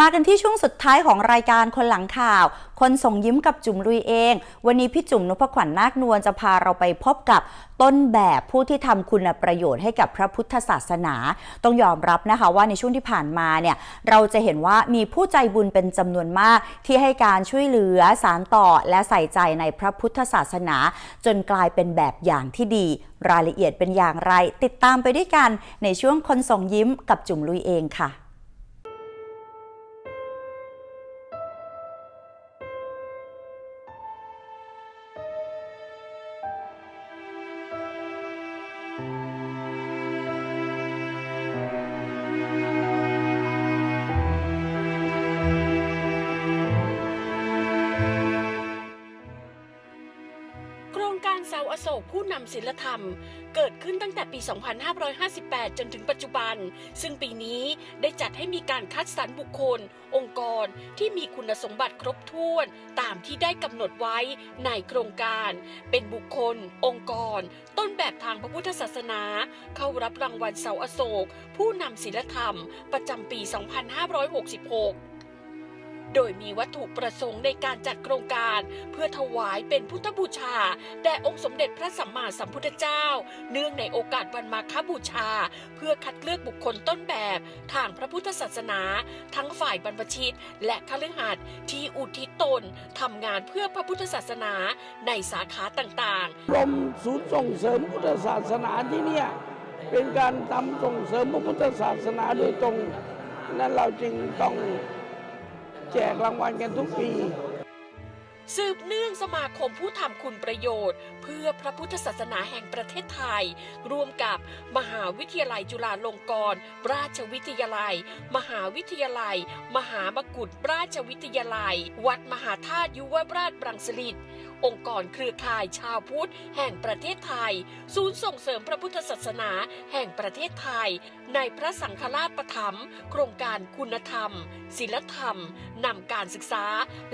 มากันที่ช่วงสุดท้ายของรายการคนหลังข่าว คนส่งยิ้มกับจุ๋มลุยเอง วันนี้พี่จุ๋มนพขวัญนาคนวลจะพาเราไปพบกับต้นแบบผู้ที่ทำคุณประโยชน์ให้กับพระพุทธศาสนา ต้องยอมรับนะคะว่าในช่วงที่ผ่านมาเนี่ยเราจะเห็นว่ามีผู้ใจบุญเป็นจำนวนมาก ที่ให้การช่วยเหลือสารต่อและใส่ใจในพระพุทธศาสนา จนกลายเป็นแบบอย่างที่ดี รายละเอียดเป็นอย่างไร ติดตามไปด้วยกันในช่วงคนส่งยิ้มกับจุ๋มลุยเองค่ะ อโศกผู้นำศิลธรรม เกิดขึ้นตั้งแต่ปี 2558 จนถึงปัจจุบัน ซึ่งปีนี้ได้จัดให้มีการคัดสรรบุคคล องค์กรที่มีคุณสมบัติครบถ้วน ตามที่ได้กำหนดไว้ในโครงการ เป็นบุคคล องค์กร ต้นแบบทางพระพุทธศาสนา เข้ารับรางวัลเสาอโศก ผู้นำศิลธรรม ประจำปี 2566 โดยมีวัตถุประสงค์ในการจัดโครงการ เพื่อถวายเป็นพุทธบูชา แด่องค์สมเด็จพระสัมมาสัมพุทธเจ้า เนื่องในโอกาสวันมาฆบูชา เพื่อคัดเลือกบุคคลต้นแบบ ทางพระพุทธศาสนา ทั้งฝ่ายบรรพชิต และคฤหัสถ์ที่อุทิศตนทำงานเพื่อพระพุทธศาสนาในสาขาต่างๆกรมศูนย์ส่งเสริมพุทธศาสนาที่เนี่ยเป็นการทำส่งเสริมพระพุทธศาสนาโดยตรง นั้นเราจึงต้อง แจกรางวัลกันทุกปี สืบเนื่องสมาคมผู้ทำคุณประโยชน์ เพื่อพระพุทธศาสนาแห่งประเทศไทย ร่วมกับมหาวิทยาลัยจุฬาลงกรณราชวิทยาลัย มหาวิทยาลัย มหามกุฏราชวิทยาลัย วัดมหาธาตุยุวราชบรังสฤษองค์กรเครือข่ายชาวพุทธแห่งประเทศไทย ศูนย์ส่งเสริมพระพุทธศาสนาแห่งประเทศไทย ในพระสังฆราชประถมโครงการคุณธรรม ศิลธรรมนำการศึกษา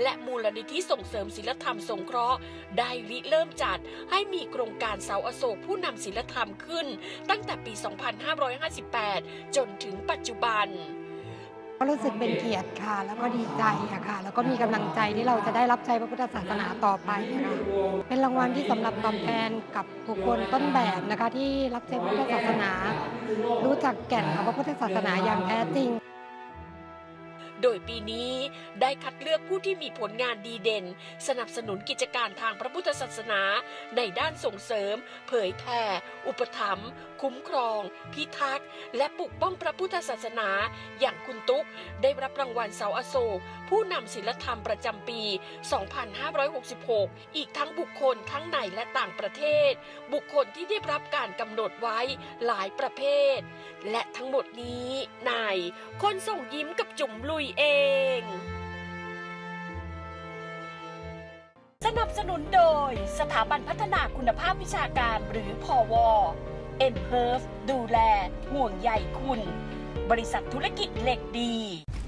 และมูลนิธิส่งเสริมศิลธรรมสงเคราะห์ ได้ริเริ่มจัดให้มีโครงการเสาอโศกผู้นำศิลธรรมขึ้น ตั้งแต่ปี 2558 จนถึงปัจจุบัน ก็รู้สึกเป็นเกียรติค่ะ แล้วก็ดีใจอะค่ะ แล้วก็มีกำลังใจที่เราจะได้รับใช้พระพุทธศาสนาต่อไปนะคะเป็นรางวัลที่สำหรับตอบแทนกับบุคคลต้นแบบนะคะ ที่รับใช้พระพุทธศาสนา รู้จักแก่นของพระพุทธศาสนาอย่างแท้จริง โดยปีนี้ได้คัดเลือกผู้ที่มีผลงานดีเด่น สนับสนุนกิจการทางพระพุทธศาสนา ในด้านส่งเสริม เผยแผ่ อุปถัมภ์คุ้มครอง พิทักษ์ และปกป้องพระพุทธศาสนา อย่างคุณตุ๊ก รับรางวัลเสาอโศกผู้นำศิลธรรมประจำปี 2566 อีกทั้งบุคคลทั้งในและต่างประเทศ บุคคลที่ได้รับการกำหนดไว้หลายประเภท และทั้งหมดนี้ในคนส่งยิ้มกับจุ๋มลุยเอง สนับสนุนโดยสถาบันพัฒนาคุณภาพวิชาการหรือพอวเอ็มเฮิร์ฟดูแล ห่วงใยคุณ บริษัทธุรกิจเหล็กดี